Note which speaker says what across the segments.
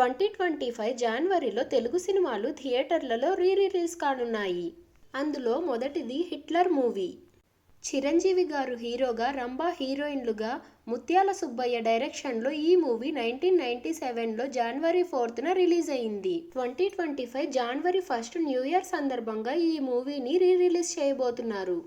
Speaker 1: Twenty twenty five జనవరిలో తెలుగు సినిమాలు థియేటర్లలో రీ రిలీజ్ కానున్నాయి. అందులో మొదటిది హిట్లర్ మూవీ. చిరంజీవి గారు హీరోగా రంభా హీరోయిన్లుగా ముత్యాల సుబ్బయ్య డైరెక్షన్లో ఈ మూవీ నైన్టీన్ నైన్టీ సెవెన్లో జనవరి ఫోర్త్న రిలీజ్ అయింది. ట్వంటీ ట్వంటీ ఫైవ్ జనవరి ఫస్ట్ న్యూ ఇయర్ సందర్భంగా ఈ మూవీని రీ రిలీజ్ చేయబోతున్నారు.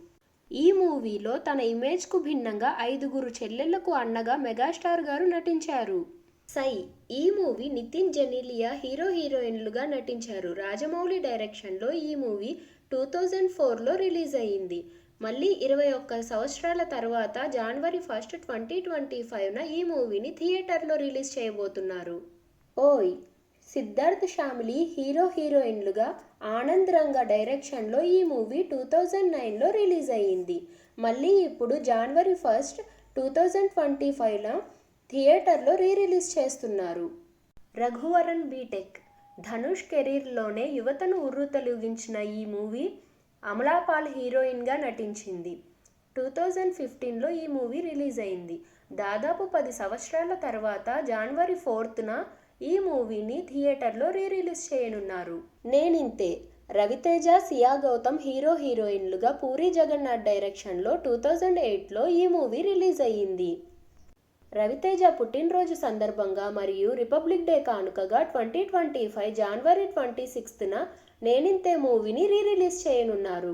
Speaker 1: ఈ మూవీలో తన ఇమేజ్కు భిన్నంగా ఐదుగురు చెల్లెళ్ళకు అన్నగా మెగాస్టార్ గారు నటించారు. సై ఈ మూవీ నితిన్ జెనీలియా హీరో హీరోయిన్లుగా నటించారు. రాజమౌళి డైరెక్షన్లో ఈ మూవీ టూ థౌజండ్ ఫోర్లో రిలీజ్ అయ్యింది. మళ్ళీ ఇరవై ఒక్క సంవత్సరాల తర్వాత జనవరి ఫస్ట్ ట్వంటీ ట్వంటీ ఫైవ్న ఈ మూవీని థియేటర్లో రిలీజ్ చేయబోతున్నారు. ఓయ్ సిద్ధార్థ్ షామిలి హీరో హీరోయిన్లుగా ఆనంద్ రంగ డైరెక్షన్లో ఈ మూవీ టూ థౌజండ్ నైన్లో రిలీజ్ అయ్యింది. మళ్ళీ ఇప్పుడు జనవరి ఫస్ట్ టూ థౌజండ్ ట్వంటీ ఫైవ్లో థియేటర్లో రీ రిలీజ్ చేస్తున్నారు. రఘువరన్ బీటెక్. ధనుష్ కెరీర్లోనే యువతను ఉర్రూతలూగించిన ఈ మూవీ అమలాపాల్ హీరోయిన్గా నటించింది. టూ థౌజండ్ ఫిఫ్టీన్లో ఈ మూవీ రిలీజ్ అయింది. దాదాపు పది సంవత్సరాల తర్వాత జనవరి ఫోర్త్న ఈ మూవీని థియేటర్లో రీ రిలీజ్ చేయనున్నారు. నేనింతే. రవితేజ సియా గౌతమ్ హీరో హీరోయిన్లుగా పూరి జగన్నాథ్ డైరెక్షన్లో టూ థౌజండ్ ఎయిట్లో ఈ మూవీ రిలీజ్ అయ్యింది. రవితేజ పుట్టినరోజు సందర్భంగా మరియు రిపబ్లిక్ డే కానుకగా ట్వంటీ ట్వంటీ ఫైవ్ జనవరి ట్వంటీ సిక్స్త్న నేనింతే మూవీని రీ రిలీజ్ చేయనున్నారు.